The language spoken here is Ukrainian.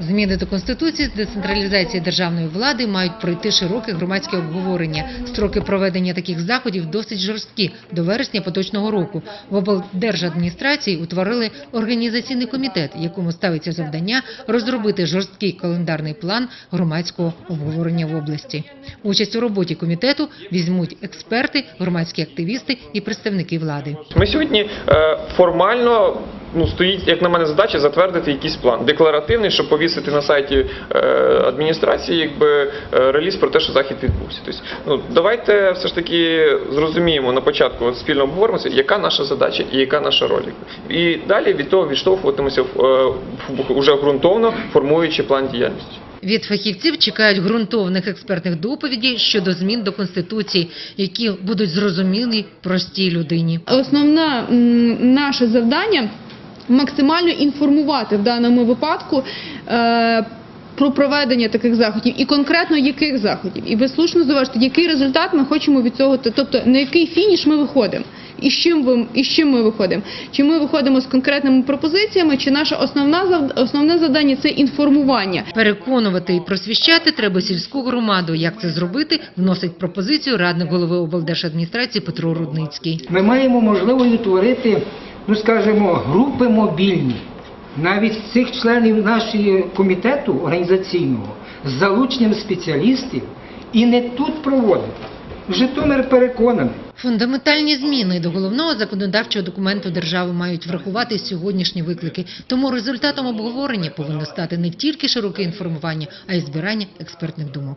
Зміни до конституції з децентралізації державної влади мають пройти широке громадське обговорення. Строки проведення таких заходів досить жорсткі до вересня поточного року. В облдержадміністрації утворили організаційний комітет, якому ставиться завдання розробити жорсткий календарний план громадського обговорення в області. Участь у роботі комітету візьмуть експерти, громадські активісти і представники влади. Ми сьогодні е, формально ну, стоїть, як на мене, задача затвердити якийсь план декларативний, щоб повісити на сайті е, адміністрації, якби е, реліз про те, що захід відбувся. Тобто, ну давайте все ж таки зрозуміємо на початку спільно обговоримося, яка наша задача і яка наша роль. І далі від того відштовхуватимося в, е, в- уже ґрунтовно формуючи план діяльності. Від фахівців чекають ґрунтовних експертних доповідей щодо змін до конституції, які будуть зрозумілі простій людині. Основне наше завдання максимально інформувати в даному випадку. Е, про проведення таких заходів і конкретно яких заходів, і ви слушно зауважите, який результат ми хочемо від цього, тобто на який фініш ми виходимо, і з чим ви і з чим ми виходимо? Чи ми виходимо з конкретними пропозиціями, чи наше основна зав- основне завдання це інформування. Переконувати і просвіщати треба сільську громаду. Як це зробити, вносить пропозицію радник голови облдержадміністрації Петро Рудницький. Ми маємо можливість утворити, ну скажімо, групи мобільні. Навіть цих членів нашого комітету організаційного з залученням спеціалістів і не тут проводити. Житомир переконаний. Фундаментальні зміни до головного законодавчого документу держави мають врахувати сьогоднішні виклики. Тому результатом обговорення повинно стати не тільки широке інформування, а й збирання експертних думок.